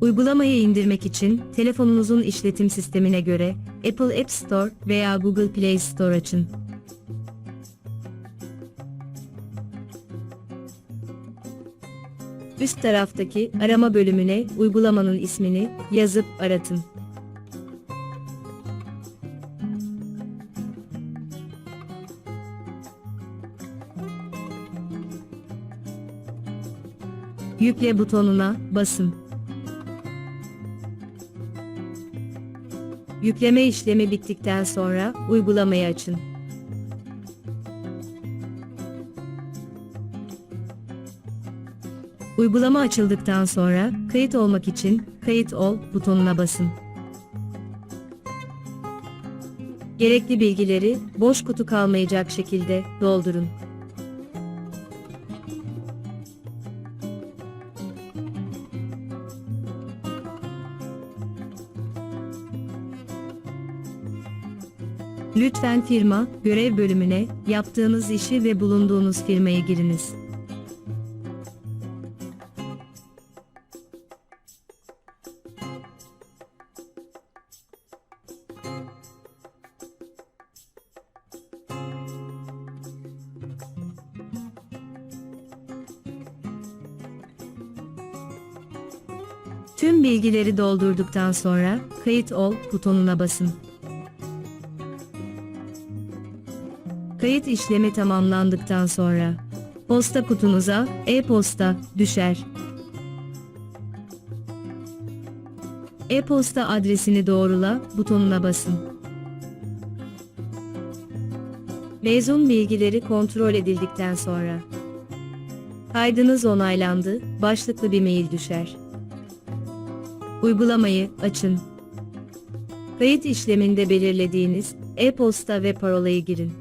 Uygulamayı indirmek için telefonunuzun işletim sistemine göre Apple App Store veya Google Play Store açın. Üst taraftaki arama bölümüne uygulamanın ismini yazıp aratın. Yükle butonuna basın. Yükleme işlemi bittikten sonra uygulamayı açın. Uygulama açıldıktan sonra kayıt olmak için kayıt ol butonuna basın. Gerekli bilgileri boş kutu kalmayacak şekilde doldurun. Lütfen firma, görev bölümüne, yaptığınız işi ve bulunduğunuz firmayı giriniz. Tüm bilgileri doldurduktan sonra kayıt ol butonuna basın. Kayıt işlemi tamamlandıktan sonra posta kutunuza e-posta düşer. E-posta adresini doğrula butonuna basın. Mezun bilgileri kontrol edildikten sonra kaydınız onaylandı başlıklı bir mail düşer. Uygulamayı açın. Kayıt işleminde belirlediğiniz e-posta ve parolayı girin.